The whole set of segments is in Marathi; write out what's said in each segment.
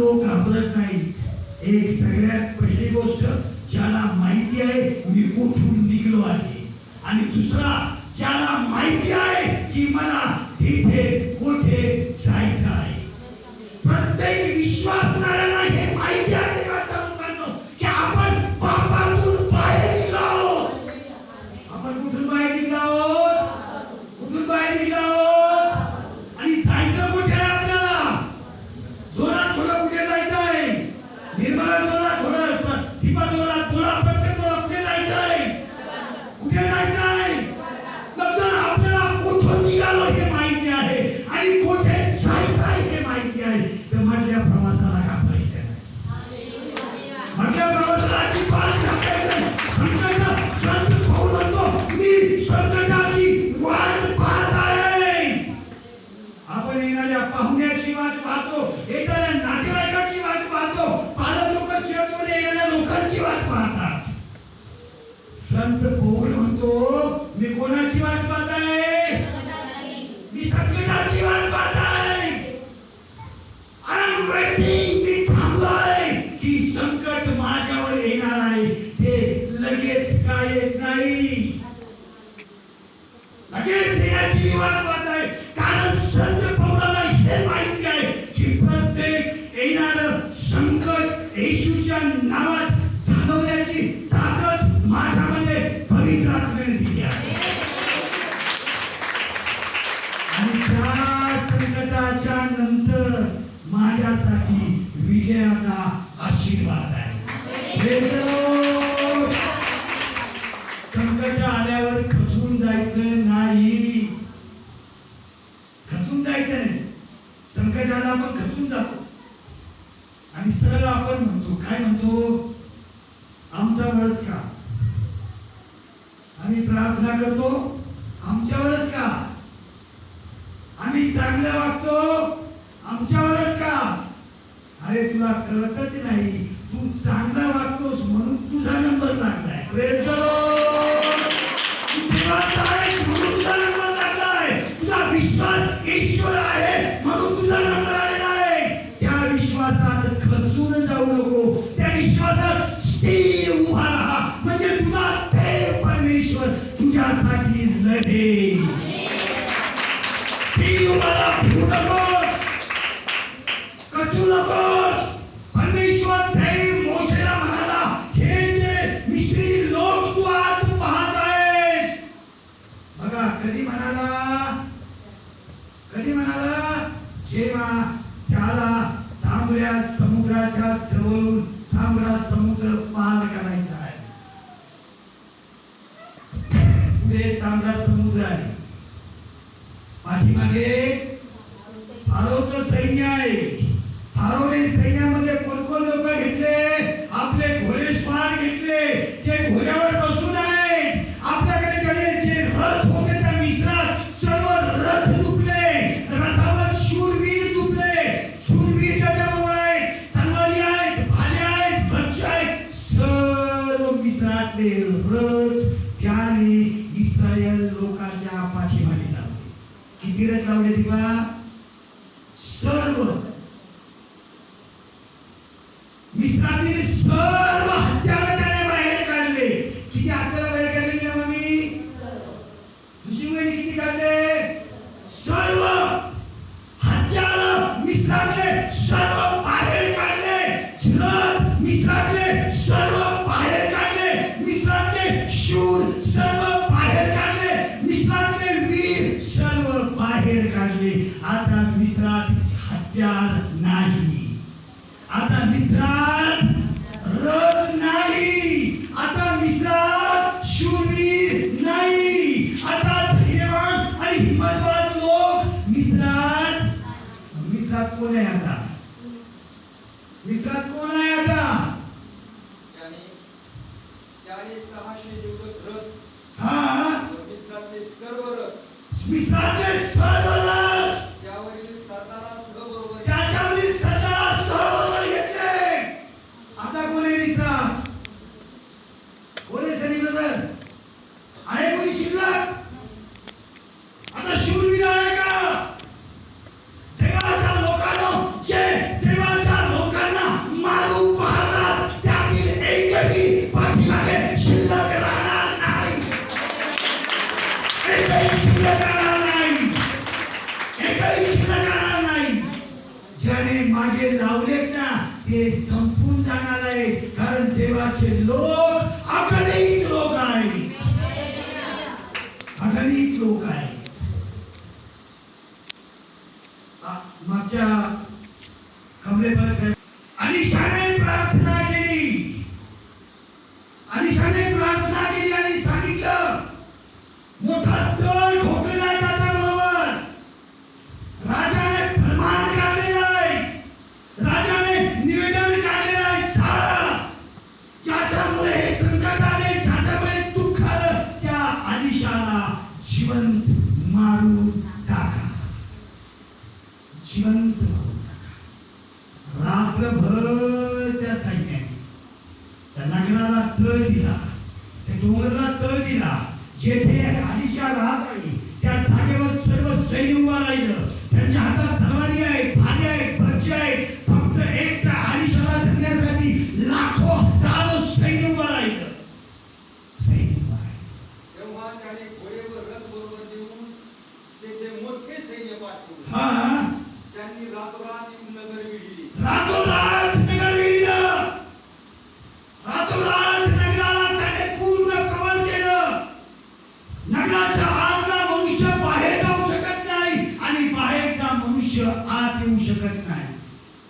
तो घाबरत नाही. एक सगळ्यात पहिली गोष्ट ज्याला माहिती आहे मी उठून निघलो आहे. आणि दुसरा ज्याला माहिती आहे की मला तिथे कुठे जायचं आहे. प्रत्येक विश्वासणाऱ्या Santo संकट आल्यावर खचून जायचं नाही. खचून जायचं संकट आला आपण खचून जातो. आणि सरळ आपण म्हणतो काय म्हणतो? आमच्यावरच का? आम्ही प्रार्थना करतो आमच्यावरच का? आम्ही चांगलं वागतो आमच्यावरच का? अरे तुला कळतच नाही. चांगला वागतोस म्हणून तुझा नंबर लागलाय. तुझा नंबर आहे म्हणून तुझा नंबर आलेला आहे. त्या विश्वासात जाऊ म्हणजे ते परमेश्वर तुझ्यासाठी कचू नकोस. परमेश्वर ते कधी म्हणाला? कधी म्हणाला? जेव्हा त्याला तांबड्या समुद्राच्या जवळून तांबडा समुद्र पार करायचा आहे. पुढे तांबडा समुद्र आहे. पाठीमागे मित्रात कोण आहे आता? मित्रात कोण आहे आता? त्याने सहाशे दिवस रथ हा? मित्राचे सर्व रथ. मित्राचे सर्व देवाने मागे लावलेत ना ते संपून जाणार आहे. कारण देवाचे लोक अगणित लोक आहे अगणित लोक आहे मागच्या रात्रभर त्या सैन्याने त्या नगराला तळ दिला. त्या डोंगरला तळ दिला. जेथे आलिशा राहत आहे त्या जागेवर सर्व सैन्य उभा राहिलं. त्यांच्या हातात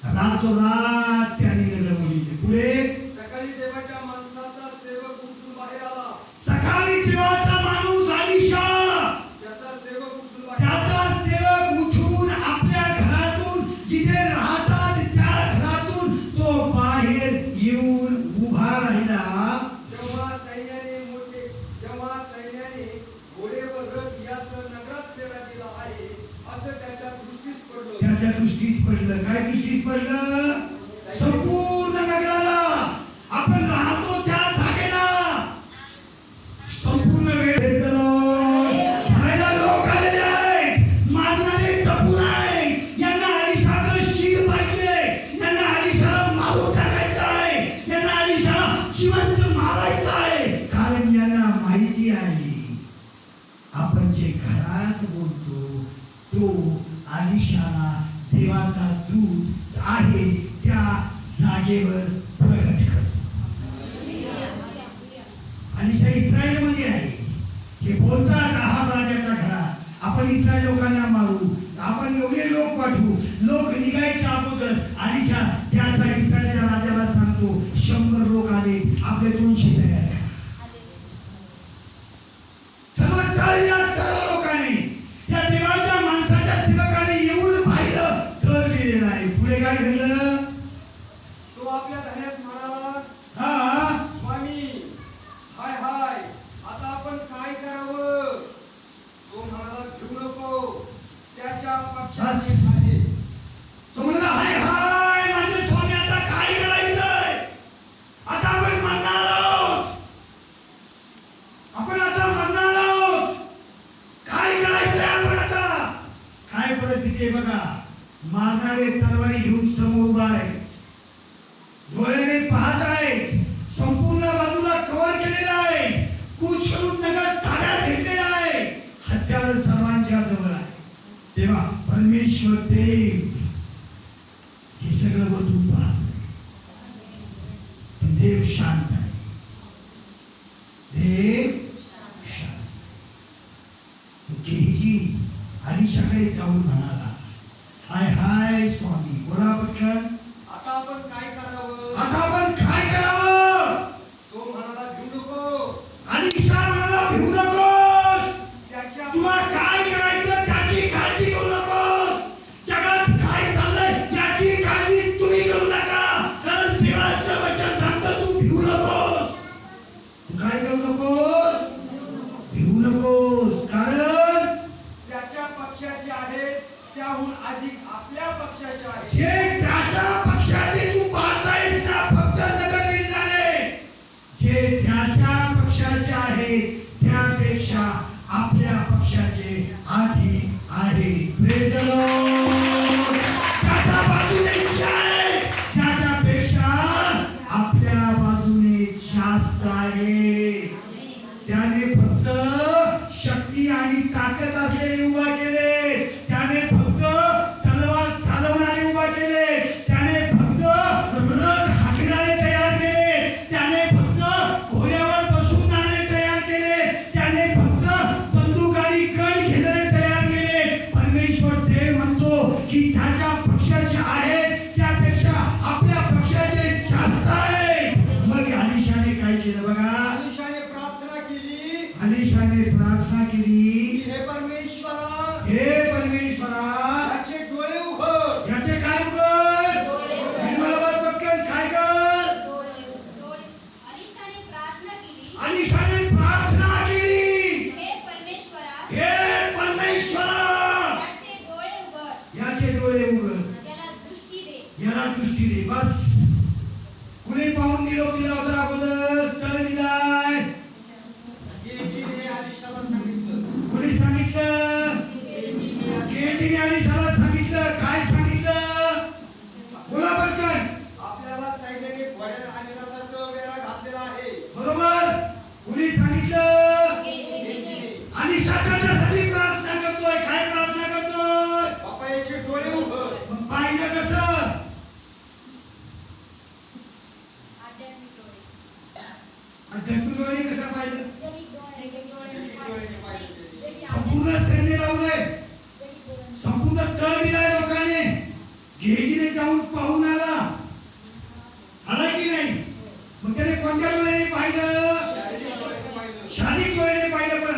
रातोरात त्याने नगर विहिलं पुढे पडलं त्याच्या दृष्टीस पडलं काय दृष्टीस पडलं आपण इथल्या लोकांना मारू. आपण एवढे लोक पाठवू. लोक निघायच्या अगोदर आलिशा त्याच्या इस्रायलच्या राजाला सांगतो शंभर लोक आले आपले दोनशे तयार सर्व सर्व लोकांनी? त्या देवाच्या माणसाच्या सेवकाने येऊन पाहिलं तर केलेलं आहे. पुढे काय घडलं? तो आपल्या घरात म्हणाला हा स्वामी हाय हाय आता आपण काय करावं तो म्हणाला घेऊ नको त्याच्या पक्षात एक आहे तो म्हणला हाय हाय माझे स्वामी आता काय करायचंय? आता आपण मरणार आहोत. आपण आता मरणार आहोत. काय करायचंय आपण आता? काय परिस्थिती आहे बघा? मारणारे तलवारी घेऊन समोर उभा आहे. डोळ्याने पाहत आहेत परमेश्वर हे सगळं बदलून पाहत देव शांत आहे. देव शांत केजी आणि सकाळी जाऊन म्हणाला नाही त्यापेक्षा आपल्या पक्षाचे आधी आहे. बाजूने जास्त आहे. त्याने फक्त शक्ती आणि ताकद असलेले उभा केले दे. उघड याला दृष्टी दे बस. कुणी पाहून गेलो दिला होता अगोदर? तर दिला गिरीजीने जाऊन पाहून आला. आला की नाही? मग त्याने कोणत्या डोळ्याने पाहिलं? शारीरिक वेळेने पाहिलं.